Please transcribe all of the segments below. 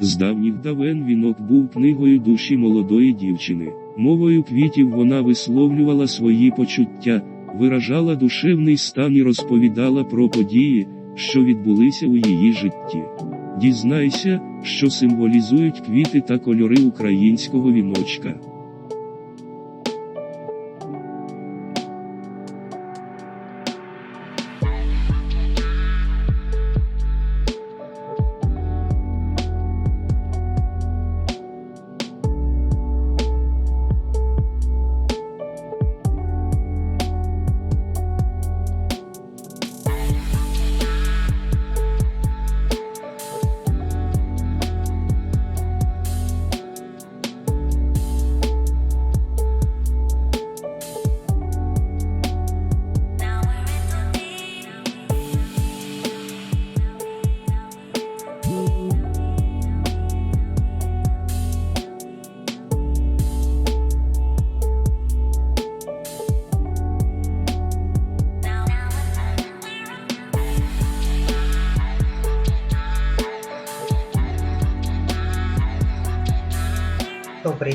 З давніх давен вінок був книгою душі молодої дівчини. Мовою квітів вона висловлювала свої почуття, виражала душевний стан і розповідала про події, що відбулися у її житті. Дізнайся, що символізують квіти та кольори українського віночка.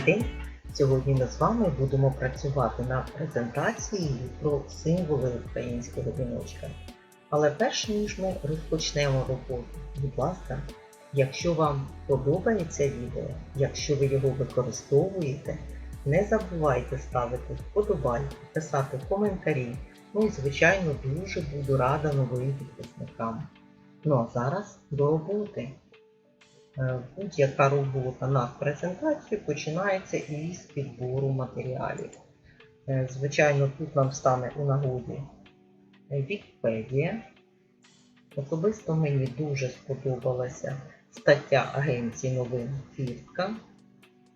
День! Сьогодні ми з вами будемо працювати над презентацією про символи українського віночка. Але перш ніж ми розпочнемо роботу, будь ласка, якщо вам подобається відео, якщо ви його використовуєте, не забувайте ставити вподобайки, писати коментарі. Ну і, звичайно, дуже буду рада новим підписникам. Ну а зараз до роботи. Е, Будь-яка робота над презентацією починається із підбору матеріалів. Е, Звичайно, тут нам стане у нагоді Вікіпедія. Особисто мені дуже сподобалася стаття Агенції новин Фіртка.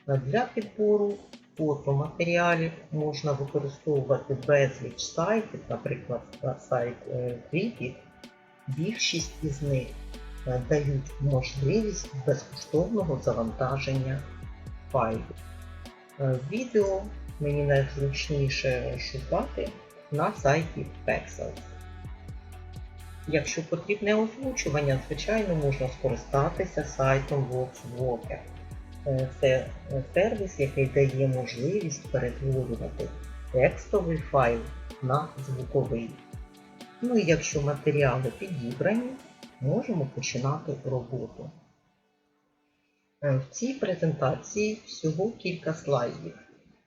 Е, Для підбору фотоматеріалів можна використовувати безліч сайтів, наприклад, сайт Кріпік. Більшість із них е, дають можливість безкоштовного завантаження файлів. Е, Відео мені найзручніше шукати на сайті Pexels. Якщо потрібне озвучування, звичайно, можна скористатися сайтом VoxWalker. Е, Це сервіс, який дає можливість перетворювати текстовий файл на звуковий. Ну і якщо матеріали підібрані, можемо починати роботу. Е, В цій презентації всього кілька слайдів.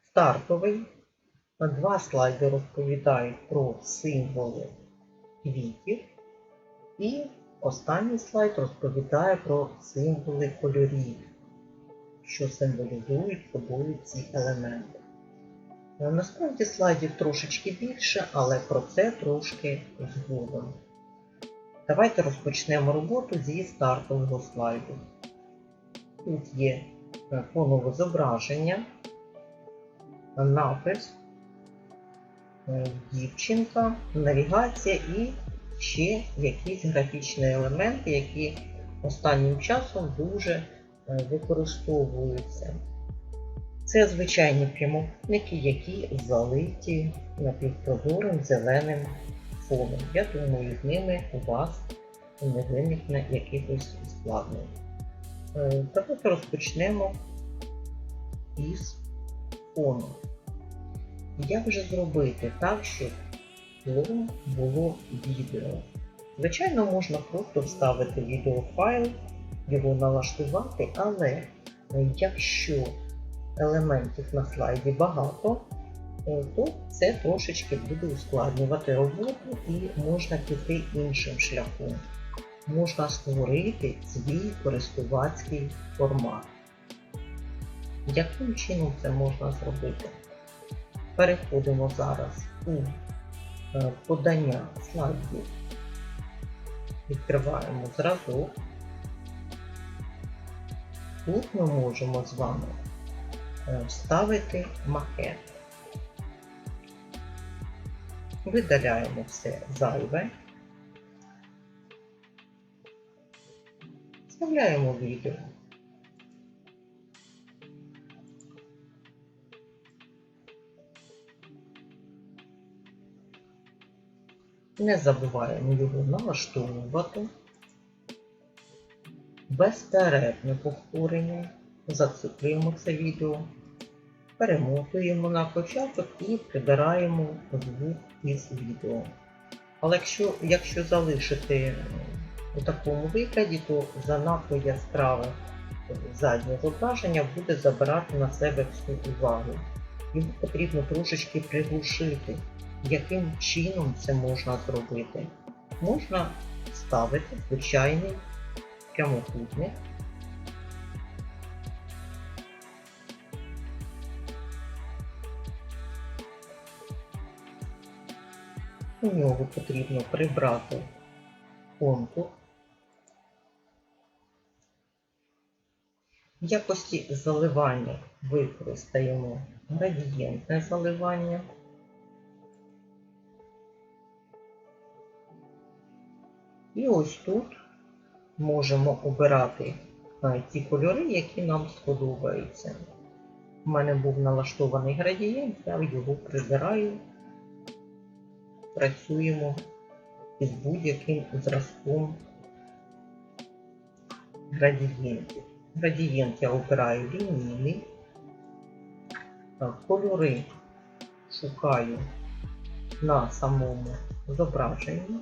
Стартовий. Два слайди розповідають про символи квітів. І останній слайд розповідає про символи кольорів, що символізують собою ці елементи. Е, Насправді слайдів трошечки більше, але про це трошки згодом. Давайте розпочнемо роботу зі стартового слайду. Тут є е, фонове зображення, напис, е, дівчинка, навігація і ще якісь графічні елементи, які останнім часом дуже е, використовуються. Це звичайні прямокутники, які залиті напівпрозорим зеленим фоном. Я думаю, з ними у вас не виникне якихось складнень. Е, Давайте розпочнемо із фону. Як же зробити так, щоб фон було відео? Звичайно, можна просто вставити відеофайл, його налаштувати, але е, якщо елементів на слайді багато, то це трошечки буде ускладнювати роботу і можна піти іншим шляхом. Можна створити свій користувацький формат. Яким чином це можна зробити? Переходимо зараз у е, подання слайдів. Відкриваємо зразок. Тут ми можемо з вами е, вставити макет. Видаляємо все зайве. Вставляємо відео. Не забуваємо його налаштовувати. безперервне повторення. Зациклюємо це відео, перемотуємо на початок і прибираємо звук із відео. Але якщо, якщо залишити е, у такому вигляді, то занадто яскраве заднє зображення буде забирати на себе всю увагу. Його потрібно трошечки приглушити. Яким чином це можна зробити? Можна ставити звичайний прямокутник. У нього потрібно прибрати контур. В якості заливання використаємо градієнтне заливання. І ось тут можемо обирати ті кольори, які нам сподобаються. У мене був налаштований градієнт, я його прибираю, працюємо із будь-яким зразком градієнтів. Градієнт я обираю лінійний, кольори шукаю на самому зображенні.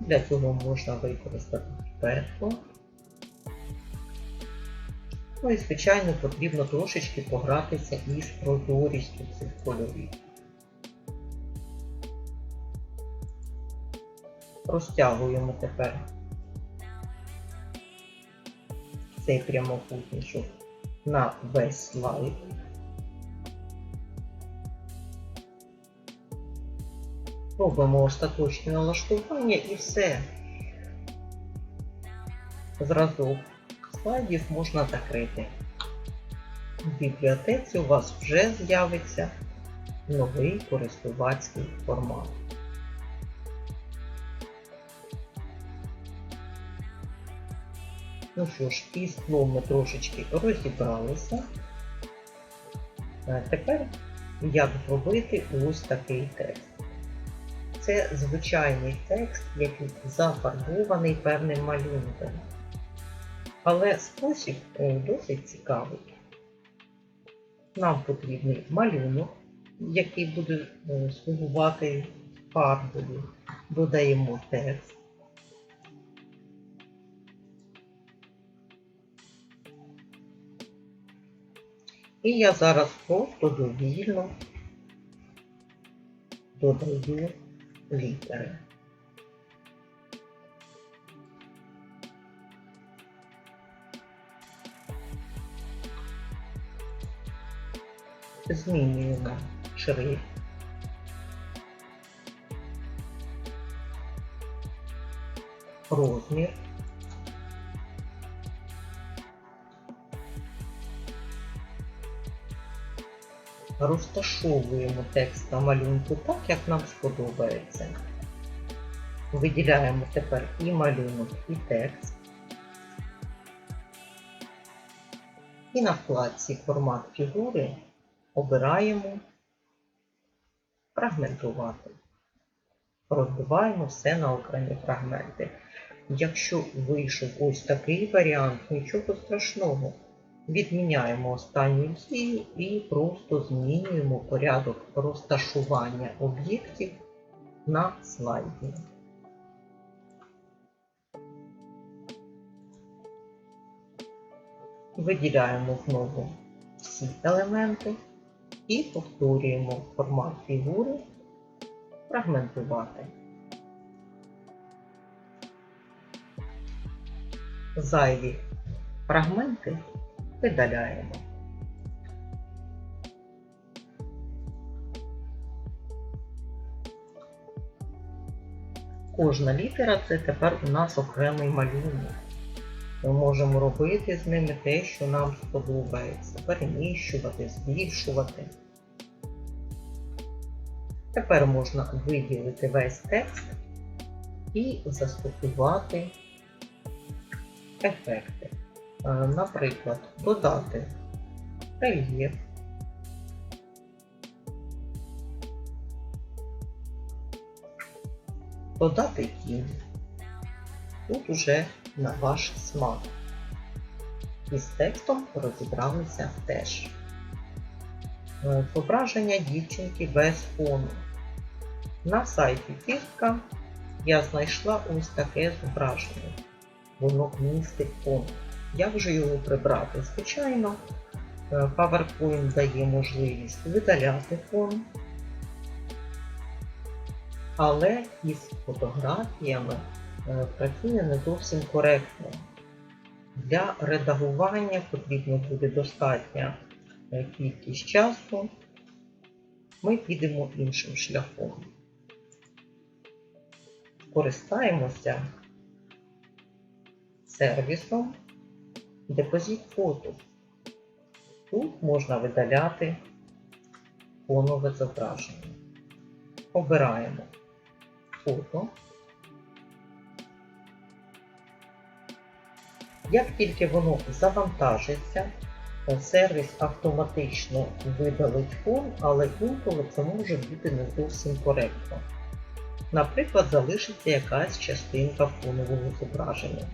Для цього можна використати петло. Ну і, звичайно, потрібно трошечки погратися із прозорістю цих кольорів. Розтягуємо тепер цей прямокутничок на весь слайд. Робимо остаточне налаштування і все. Зразок слайдів можна закрити. В бібліотеці у вас вже з'явиться новий користувацький формат. Ну що ж, із тлом ми трошечки розібралися. Тепер як зробити ось такий текст. Це звичайний текст, який зафарбований певним малюнком. Але спосіб е, досить цікавий. Нам потрібний малюнок, який буде е, слугувати фарбою. Додаємо текст. І я зараз просто довільно додаю літери. Змінюємо шрифт. Розмір. Розташовуємо текст на малюнку так, як нам сподобається. Виділяємо тепер і малюнок, і текст. І на вкладці формат фігури обираємо фрагментувати. Розбиваємо все на окремі фрагменти. Якщо вийшов ось такий варіант, нічого страшного. Відміняємо останню дію і просто змінюємо порядок розташування об'єктів на слайді. Виділяємо знову всі елементи і повторюємо формат фігури фрагментувати. Зайві фрагменти видаляємо. Кожна літера це тепер у нас окремий малюнок. Ми можемо робити з ними те, що нам сподобається. Переміщувати, збільшувати. Тепер можна виділити весь текст і застосувати ефекти. Е, наприклад, додати рельєф. Додати кінь. Тут уже на ваш смак. І з текстом розібралися теж. Е, Зображення дівчинки без фону. На сайті Фірка я знайшла ось таке зображення. Воно містить фон. Як же його прибрати? Звичайно, е, PowerPoint дає можливість видаляти фон, але із фотографіями працює не зовсім коректно. Для редагування потрібно буде достатня е, кількість часу. Ми підемо іншим шляхом. Користаємося сервісом Депозит фото. Тут можна видаляти фонове зображення. Обираємо фото. Як тільки воно завантажиться, сервіс автоматично видалить фон, але інколи це може бути не зовсім коректно. Наприклад, залишиться якась частинка фонового зображення.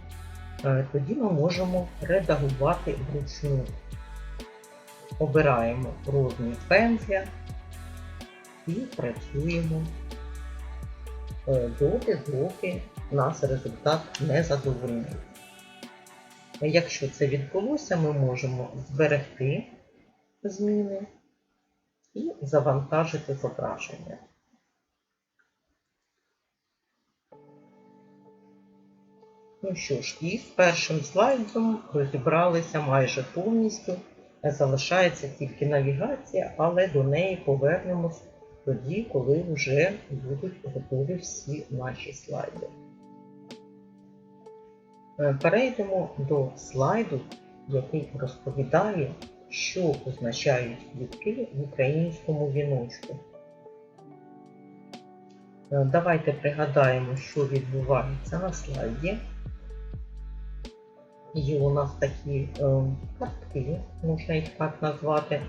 Е, Тоді ми можемо редагувати вручну. Обираємо розмір пензля і працюємо е, доти, доки нас результат не задовольнив. Якщо це відбулося, ми можемо зберегти зміни і завантажити зображення. Ну що ж, і з першим слайдом розібралися майже повністю. Залишається тільки навігація, але до неї повернемось тоді, коли вже будуть готові всі наші слайди. Е, Перейдемо до слайду, який розповідає, що означають квітки в українському віночку. Е, Давайте пригадаємо, що відбувається на слайді. Є у нас такі е, картки, можна їх так назвати.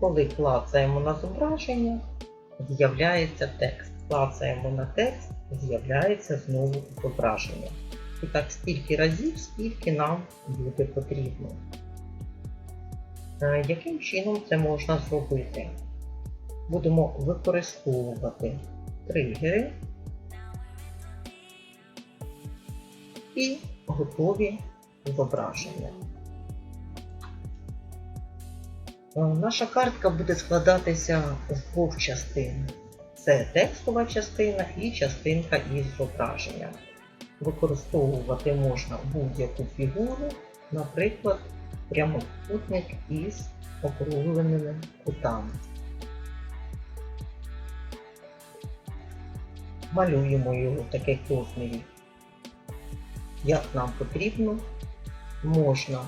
Коли клацаємо на зображення, з'являється текст. Клацаємо на текст, з'являється знову зображення. І так стільки разів, скільки нам буде потрібно. Е, Яким чином це можна зробити? Будемо використовувати тригери і готові зображення. Е, Наша картка буде складатися з двох частин. Це текстова частина і частинка із зображенням. Використовувати можна будь-яку фігуру, наприклад, прямокутник із округленими кутами. Малюємо його таких розмірів, як нам потрібно. Можна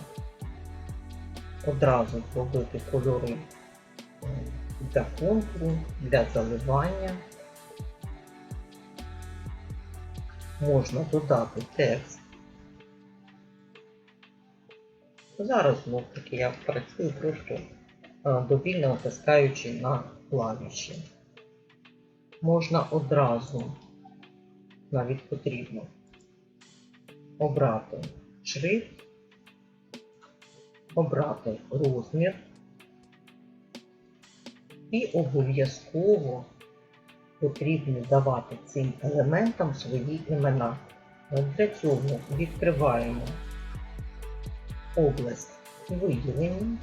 одразу зробити кольори е, для контуру, для заливання. Можна додати текст. Зараз знов таки я працюю просто е, довільно натискаючи на клавіші. Можна одразу, навіть потрібно, обрати шрифт, обрати розмір і обов'язково потрібно давати цим елементам свої імена. Для цього відкриваємо область виділення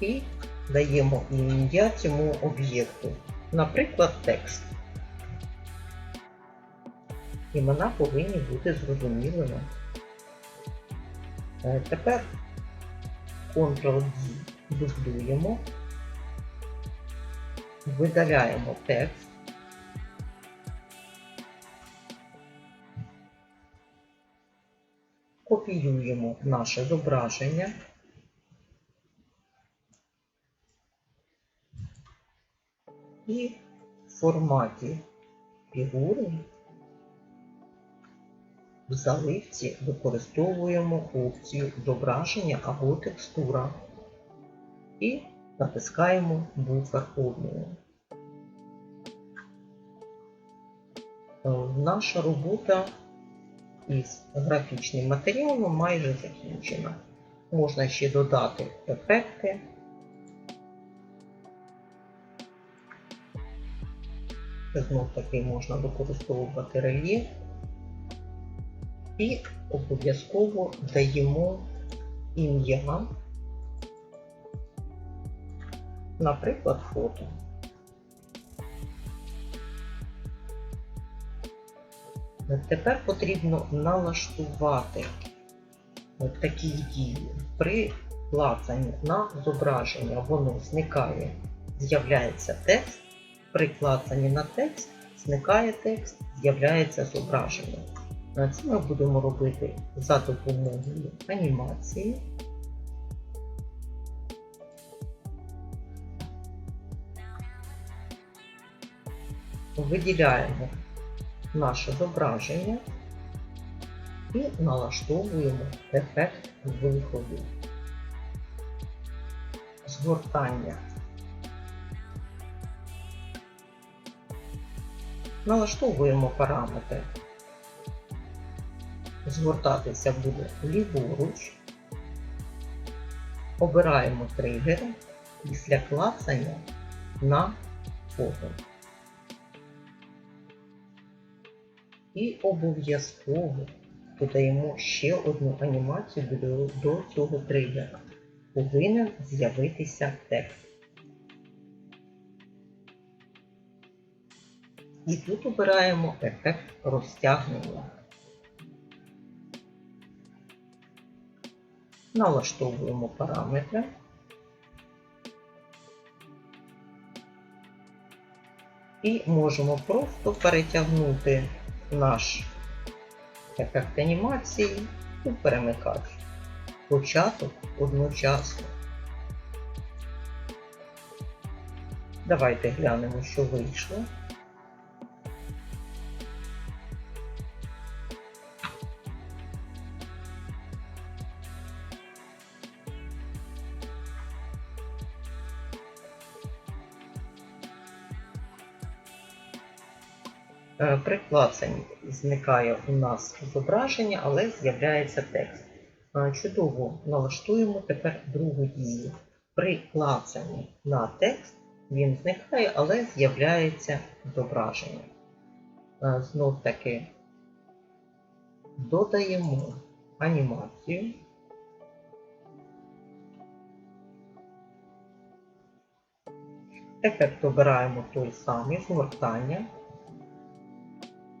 і даємо ім'я цьому об'єкту, наприклад, текст. Імена повинні бути зрозумілими. Е, Тепер Ctrl-D дублюємо, видаляємо текст. Копіюємо наше зображення. І в форматі фігури в заливці використовуємо опцію зображення або текстура і натискаємо буфер обміну. Е, Наша робота із графічним матеріалом майже закінчена. Можна ще додати ефекти. Знов таки можна використовувати рельєф. І обов'язково даємо ім'я, наприклад, фото. Тепер потрібно налаштувати такі дії. При клацанні на зображення воно зникає, з'являється текст. При клацанні на текст зникає текст, з'являється зображення. Це ми будемо робити за допомогою анімації. Виділяємо наше зображення і налаштовуємо ефект виходу. Згортання. Налаштовуємо параметри. Згортатися буде ліворуч. Обираємо тригер після клацання на фото. І обов'язково додаємо ще одну анімацію до, цього тригера. Повинен з'явитися текст. І тут обираємо ефект розтягнення. Налаштовуємо параметри. І можемо просто перетягнути наш ефект анімації у перемикач. Початок одночасно. Давайте глянемо, що вийшло. При клацанні зникає у нас зображення, але з'являється текст. Е, Чудово налаштуємо тепер другу дію. При клацанні на текст він зникає, але з'являється зображення. Е, Знов таки додаємо анімацію. Ефект обираємо той самий згортання.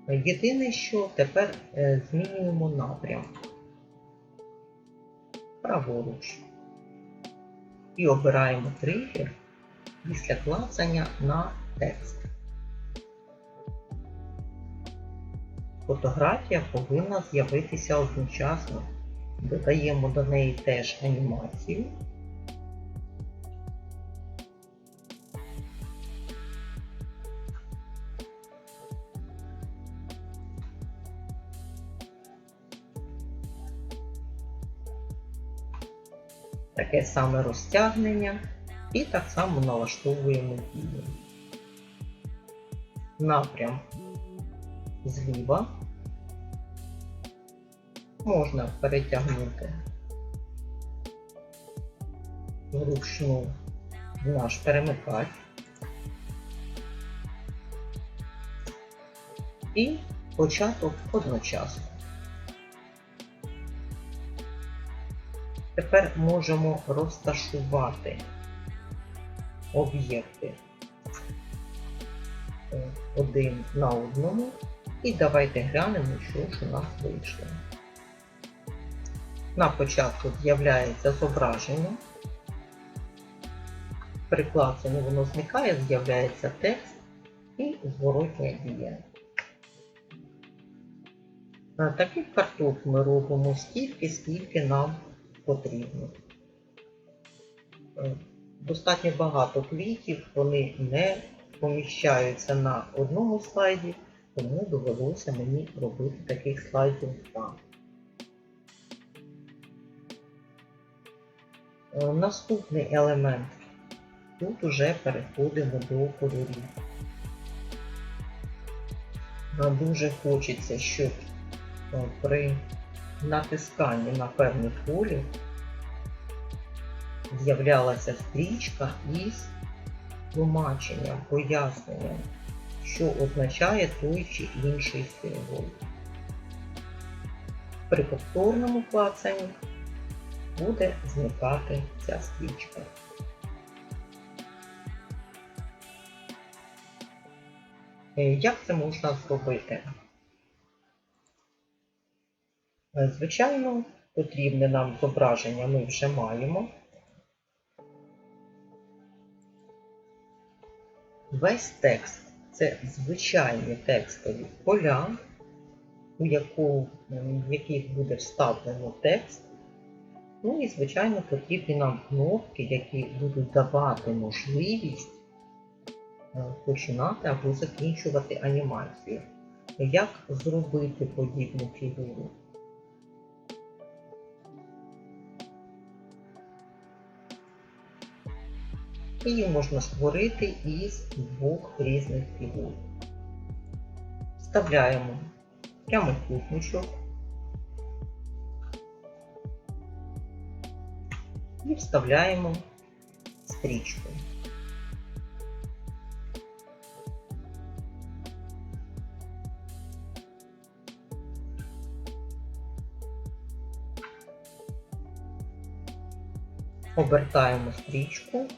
Єдине, що тепер е, змінюємо напрям праворуч і обираємо тригер після клацання на текст. Фотографія повинна з'явитися одночасно. Додаємо до неї теж анімацію. Таке саме розтягнення і так само налаштовуємо дію. Напрям зліва можна перетягнути вручну в наш перемикач і початок одночасно. Тепер можемо розташувати об'єкти один на одному. І давайте глянемо, що ж у нас вийшло. На початку з'являється зображення. При клацанні воно зникає, з'являється текст і зворотня дія. Таких карток ми робимо стільки, скільки нам потрібно. Е, Достатньо багато квітів, вони не поміщаються на одному слайді, тому довелося мені робити таких слайдів два. Е, Наступний елемент. Тут уже переходимо до кольорів. е, дуже хочеться, щоб е, при натисканні на певне поле з'являлася стрічка із тлумаченням, поясненням, що означає той чи інший символ. При повторному клацанні буде зникати ця стрічка. Е, Як це можна зробити? Е, Звичайно, потрібне нам зображення ми вже маємо. Весь текст це звичайні текстові поля, у яку, в яких буде вставлено текст. Ну і, звичайно, потрібні нам кнопки, які будуть давати можливість е, починати або закінчувати анімацію. Як зробити подібну фігуру? Її можна створити із двох різних фігур. Вставляємо прямокутничок і вставляємо стрічку. Обертаємо стрічку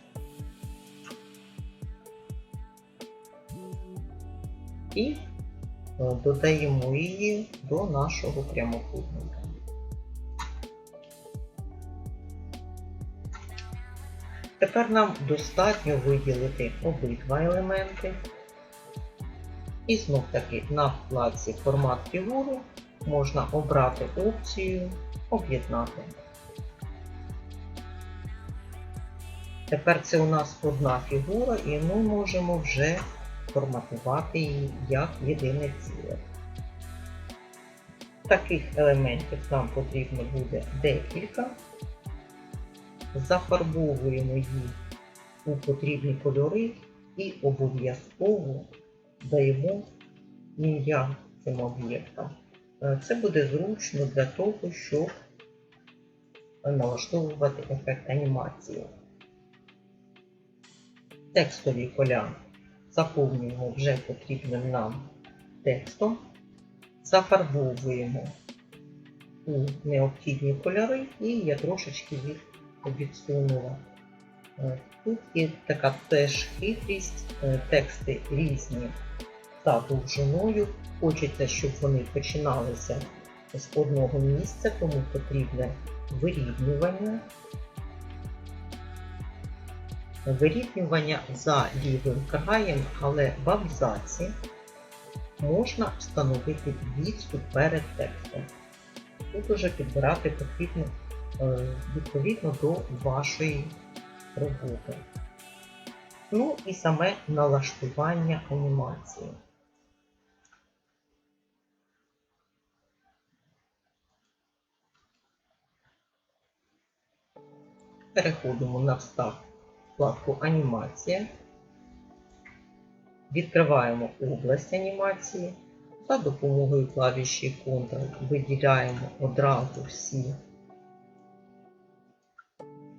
і е, додаємо її до нашого прямокутника. Тепер нам достатньо виділити обидва елементи. І знов таки на вкладці формат фігури можна обрати опцію Об'єднати. Тепер це у нас одна фігура, і ми можемо вже форматувати її як єдине ціле. Таких елементів нам потрібно буде декілька. Зафарбовуємо їх у потрібні кольори і обов'язково даємо ім'я цим об'єктам. Е, Це буде зручно для того, щоб налаштовувати ефект анімації. Текстові поля заповнюємо вже потрібним нам текстом, зафарбовуємо у необхідні кольори і я трошечки їх відсунула. Е, Тут є така теж хитрість, е, тексти різні за довжиною. Хочеться, щоб вони починалися з одного місця, тому потрібне вирівнювання. Вирівнювання за лівим краєм, але в абзаці можна встановити відступ перед текстом. Тут уже підбирати потрібно е, відповідно до вашої роботи. Ну і саме налаштування анімації. Переходимо на встав вкладку Анімація. Відкриваємо область анімації. За допомогою клавіші Ctrl виділяємо одразу всі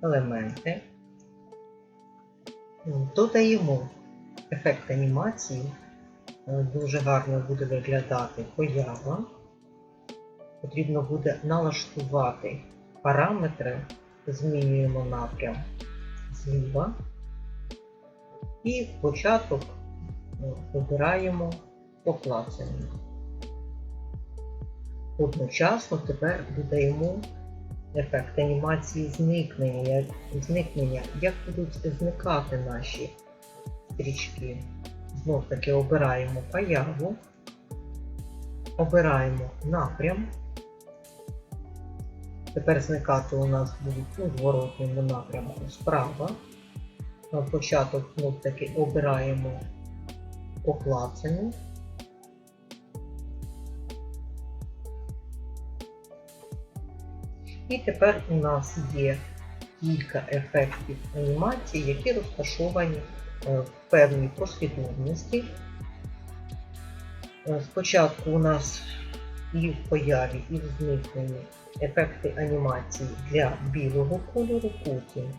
елементи. Додаємо ефект анімації. Е, Дуже гарно буде виглядати поява. Потрібно буде налаштувати параметри, змінюємо напрям зліва. І початок е, обираємо поклацання. Одночасно тепер додаємо ефект анімації зникнення, як, зникнення, як будуть зникати наші стрічки. Знов таки обираємо появу, обираємо напрям. Тепер зникати у нас будуть у зворотньому напрямку справа. На початок знов таки обираємо поклацання. І тепер у нас є кілька ефектів анімації, які розташовані е, в певній послідовності. Е, Спочатку у нас і в появі, і в зникненні ефекти анімації для білого кольору, потім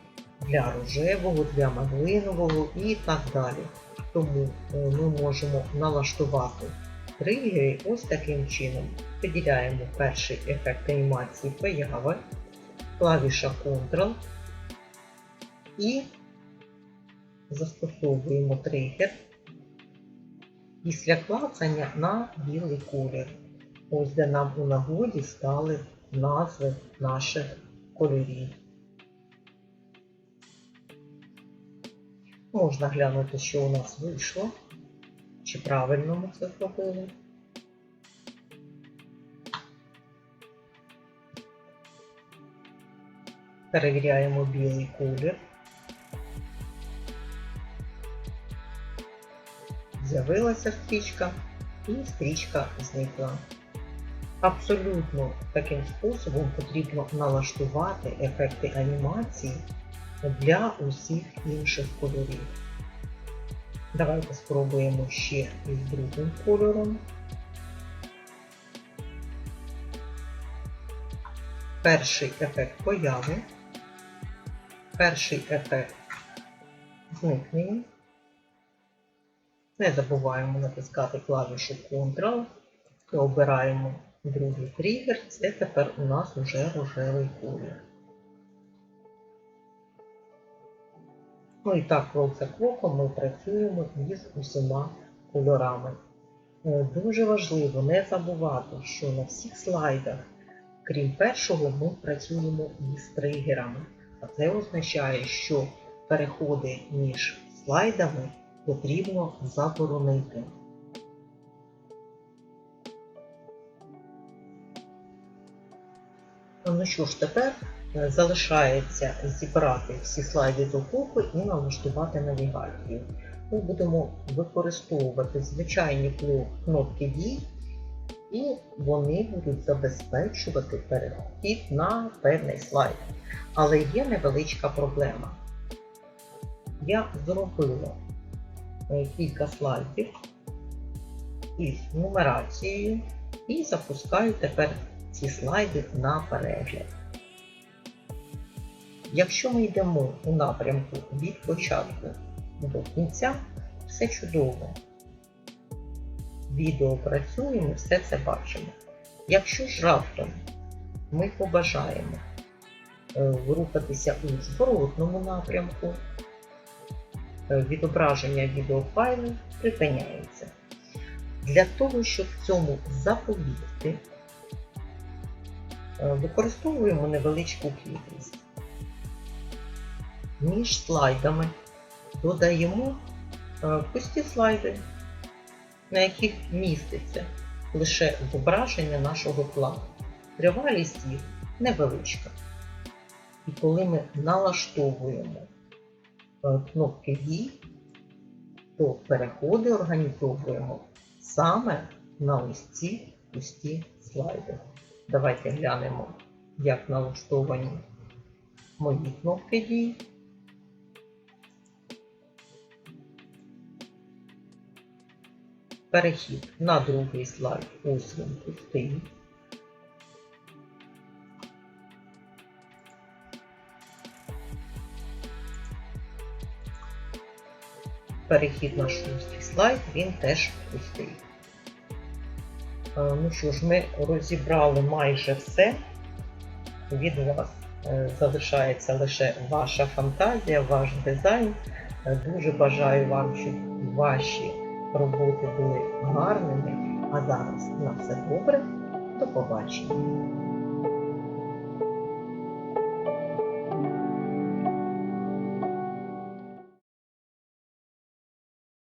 для рожевого, для малинового і так далі. Тому е, ми можемо налаштувати тригери ось таким чином. Виділяємо перший ефект анімації появи, клавіша Ctrl і застосовуємо тригер після клацання на білий колір. Ось де нам у нагоді стали назви наших кольорів. Можна глянути, що у нас вийшло, чи правильно ми це зробили. Перевіряємо білий колір. З'явилася стрічка і стрічка зникла. Абсолютно таким способом потрібно налаштувати ефекти анімації для усіх інших кольорів. Давайте спробуємо ще із другим кольором. Перший ефект появи, перший ефект зникнення. Не забуваємо натискати клавішу Ctrl і обираємо другий тригер. Це тепер у нас уже рожевий колір. Ну і так, крок за кроком ми працюємо із усіма кольорами. Е, Дуже важливо не забувати, що на всіх слайдах, крім першого, ми працюємо із тригерами. А це означає, що переходи між слайдами потрібно заборонити. Ну що ж, тепер е, залишається зібрати всі слайди докупи і налаштувати навігацію. Ми будемо використовувати звичайні кнопки дій, і вони будуть забезпечувати перехід на певний слайд. Але є невеличка проблема. Я зробила е, кілька слайдів із нумерацією і запускаю тепер ці слайди на перегляд. Якщо ми йдемо у напрямку від початку до кінця, все чудово. Відео працює, ми все це бачимо. Якщо ж раптом ми побажаємо е, рухатися у зворотному напрямку, е, відображення відеофайлу припиняється. Для того, щоб цьому запобігти, використовуємо невеличку кількість. Між слайдами додаємо е, пусті слайди, на яких міститься лише зображення нашого плану. Тривалість їх невеличка. І коли ми налаштовуємо е, кнопки дій, то переходи організовуємо саме на ці пусті слайди. Давайте глянемо, як налаштовані мої кнопки дій. Перехід на другий слайд він пустий. Перехід на шостий слайд, він теж пустий. Е, Ну що ж, ми розібрали майже все. Від вас е, залишається лише ваша фантазія, ваш дизайн. Е, Дуже бажаю вам, щоб ваші роботи були гарними. А зараз на все добре. До побачення.